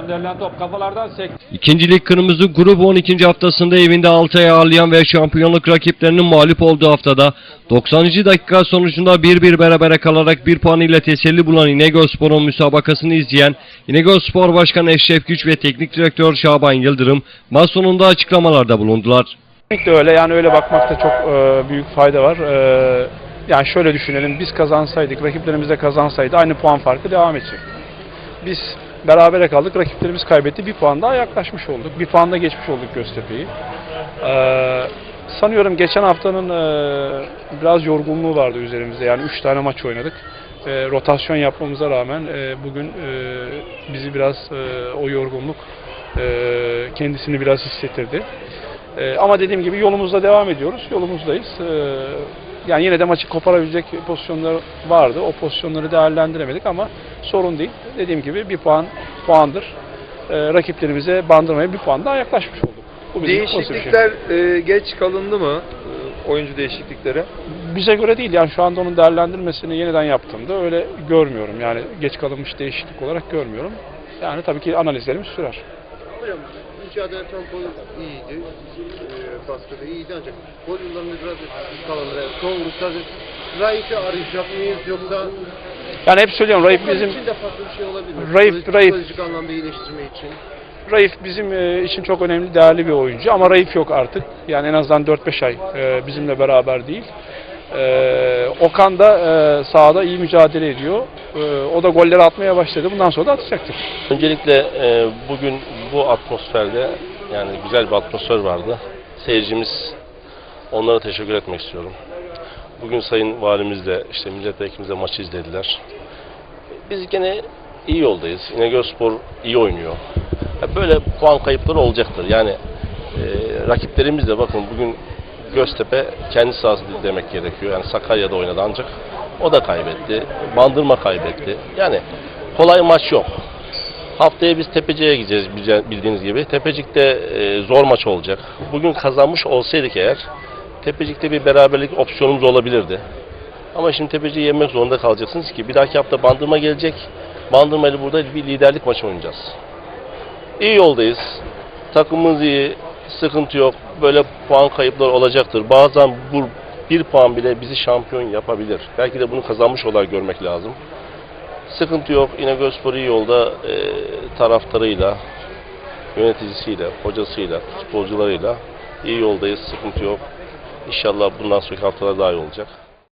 Gönderilen top kafalardan sekti. İkincilik Kırmızı grup 12. haftasında evinde Altay'ı ağırlayan ve şampiyonluk rakiplerinin mağlup olduğu haftada 90. dakika sonucunda 1-1 berabere kalarak 1 puan ile teselli bulan İnegölspor'un müsabakasını izleyen İnegölspor Başkanı Eşref Güç ve Teknik Direktör Şaban Yıldırım maç sonunda açıklamalarda bulundular. Kesinlikle öyle yani öyle bakmakta çok e, büyük fayda var. E, yani şöyle düşünelim biz kazansaydık rakiplerimiz de kazansaydı aynı puan farkı devam edecek. Biz berabere kaldık rakiplerimiz kaybetti bir puan daha yaklaşmış olduk. Bir puan da geçmiş olduk Göztepe'yi. E, sanıyorum geçen haftanın e, biraz yorgunluğu vardı üzerimizde yani 3 tane maç oynadık. E, rotasyon yapmamıza rağmen e, bugün e, bizi biraz e, o yorgunluk e, kendisini biraz hissettirdi. Ee, ama dediğim gibi yolumuzda devam ediyoruz. Yolumuzdayız. Ee, yani yine de maçı koparabilecek pozisyonlar vardı. O pozisyonları değerlendiremedik ama sorun değil. Dediğim gibi bir puan puandır. Ee, rakiplerimize bandırmaya bir puan daha yaklaşmış olduk. Bu bizim bir şey. Değişiklikler e, geç kalındı mı? E, oyuncu değişiklikleri. Bize göre değil. Yani şu anda onun değerlendirmesini yeniden yaptığımda öyle görmüyorum. Yani geç kalınmış değişiklik olarak görmüyorum. Yani tabii ki analizlerimiz sürer. Hocam mücadele tempo iyiydi. E, baskıda iyiydi ancak gol yıllarında biraz eksik kalanlar. Yani son vuruşlarda Raif'i arayacak mıyız yoksa Yani hep söylüyorum Raif bizim için de farklı bir şey olabilir? Raif- Raif- Psikolojik anlamda iyileştirme için. Raif bizim e, için çok önemli, değerli bir oyuncu ama Raif yok artık. Yani en azından 4-5 ay e, bizimle beraber değil. E, Okan da e, sahada iyi mücadele ediyor. E, o da golleri atmaya başladı. Bundan sonra da atacaktır. Öncelikle e, bugün bu atmosferde yani güzel bir atmosfer vardı. Seyircimiz onlara teşekkür etmek istiyorum. Bugün Sayın Valimizle işte milletvekilimize maçı izlediler. Biz gene iyi yoldayız. İnegölspor iyi oynuyor. Böyle puan kayıpları olacaktır. Yani e, rakiplerimiz de bakın bugün Göztepe kendi sahası demek gerekiyor. Yani Sakarya'da oynadı ancak o da kaybetti. Bandırma kaybetti. Yani kolay maç yok. Haftaya biz Tepecik'e gideceğiz bildiğiniz gibi. Tepecik'te e, zor maç olacak. Bugün kazanmış olsaydık eğer Tepecik'te bir beraberlik opsiyonumuz olabilirdi. Ama şimdi Tepecik'i yenmek zorunda kalacaksınız ki bir dahaki hafta Bandırma gelecek. Bandırma ile burada bir liderlik maçı oynayacağız. İyi yoldayız. Takımımız iyi. Sıkıntı yok. Böyle puan kayıpları olacaktır. Bazen bu bir puan bile bizi şampiyon yapabilir. Belki de bunu kazanmış olarak görmek lazım. Sıkıntı yok. İnegölspor iyi yolda e, taraftarıyla, yöneticisiyle, hocasıyla, futbolcularıyla iyi yoldayız. Sıkıntı yok. İnşallah bundan sonraki haftalar daha iyi olacak.